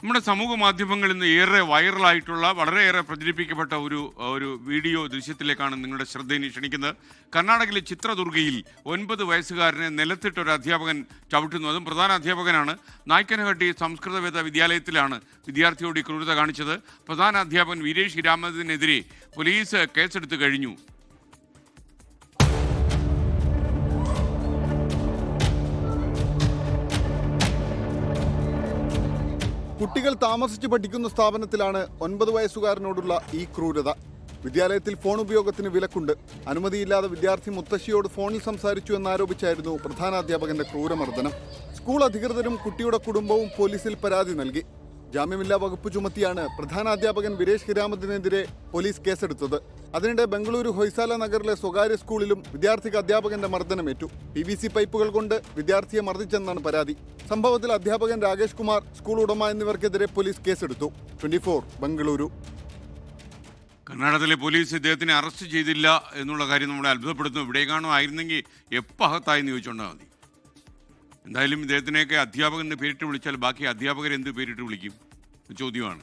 നമ്മുടെ സമൂഹ മാധ്യമങ്ങളിൽ നിന്ന് ഏറെ വൈറലായിട്ടുള്ള വളരെയേറെ പ്രചരിപ്പിക്കപ്പെട്ട ഒരു ഒരു വീഡിയോ ദൃശ്യത്തിലേക്കാണ് നിങ്ങളുടെ ശ്രദ്ധയെ ക്ഷണിക്കുന്നത്. കർണാടകയിലെ ചിത്രദുർഗയിൽ ഒൻപത് വയസ്സുകാരനെ നിലത്തിട്ട് ഒരു അധ്യാപകൻ ചവിട്ടുന്നു. അതും പ്രധാന അധ്യാപകനാണ്. നായ്ക്കനഹട്ടി സംസ്കൃതവേദ വിദ്യാലയത്തിലാണ് വിദ്യാർത്ഥിയോട് ക്രൂരത കാണിച്ചത്. പ്രധാന അധ്യാപകൻ വീരേഷ് രാമനെതിരെ പോലീസ് കേസെടുത്തു കഴിഞ്ഞു. കുട്ടികൾ താമസിച്ച് പഠിക്കുന്ന സ്ഥാപനത്തിലാണ് ഒൻപത് വയസ്സുകാരനോടുള്ള ഈ ക്രൂരത. വിദ്യാലയത്തിൽ ഫോൺ ഉപയോഗത്തിന് വിലക്കുണ്ട്. അനുമതിയില്ലാതെ വിദ്യാർത്ഥി മുത്തശ്ശിയോട് ഫോണിൽ സംസാരിച്ചു എന്നാരോപിച്ചായിരുന്നു പ്രധാനാധ്യാപകന്റെ ക്രൂരമർദ്ദനം. സ്കൂൾ അധികൃതരും കുട്ടിയുടെ കുടുംബവും പോലീസിൽ പരാതി നൽകി. ജാമ്യമില്ലാ വകുപ്പ് ചുമത്തിയാണ് പ്രധാനാധ്യാപകൻ വിരേഷ് ഹിരാമത്തിനെതിരെ പോലീസ് കേസെടുത്തത്. അതിനിടെ ബംഗളൂരു ഹൊയ്സാല നഗറിലെ സ്വകാര്യ സ്കൂളിലും വിദ്യാർത്ഥിക്ക് അധ്യാപകന്റെ മർദ്ദനമേറ്റു പി വി സി പൈപ്പുകൾ കൊണ്ട് വിദ്യാർത്ഥിയെ മർദ്ദിച്ചെന്നാണ് പരാതി. സംഭവത്തിൽ അധ്യാപകൻ രാകേഷ് കുമാർ സ്കൂൾ ഉടമ എന്നിവർക്കെതിരെ പോലീസ് കേസെടുത്തു. Twenty four Bengaluru. കർണാടകത്തിലെ പോലീസ് ഇദ്ദേഹത്തിനെ അറസ്റ്റ് ചെയ്തില്ല എന്നുള്ള കാര്യം നമ്മളെ അത്ഭുതപ്പെടുത്തുന്നു. ഇവിടേക്കാണോ ആയിരുന്നെങ്കിൽ എപ്പോൾ അകത്തായെന്ന് ചോദിച്ചുകൊണ്ടാൽ മതി. എന്തായാലും ഇദ്ദേഹത്തിനെയൊക്കെ അധ്യാപകൻ പേരിട്ട് വിളിച്ചാൽ ബാക്കി അധ്യാപകരെന്ത് പേരിട്ട് വിളിക്കും? ചോദ്യമാണ്.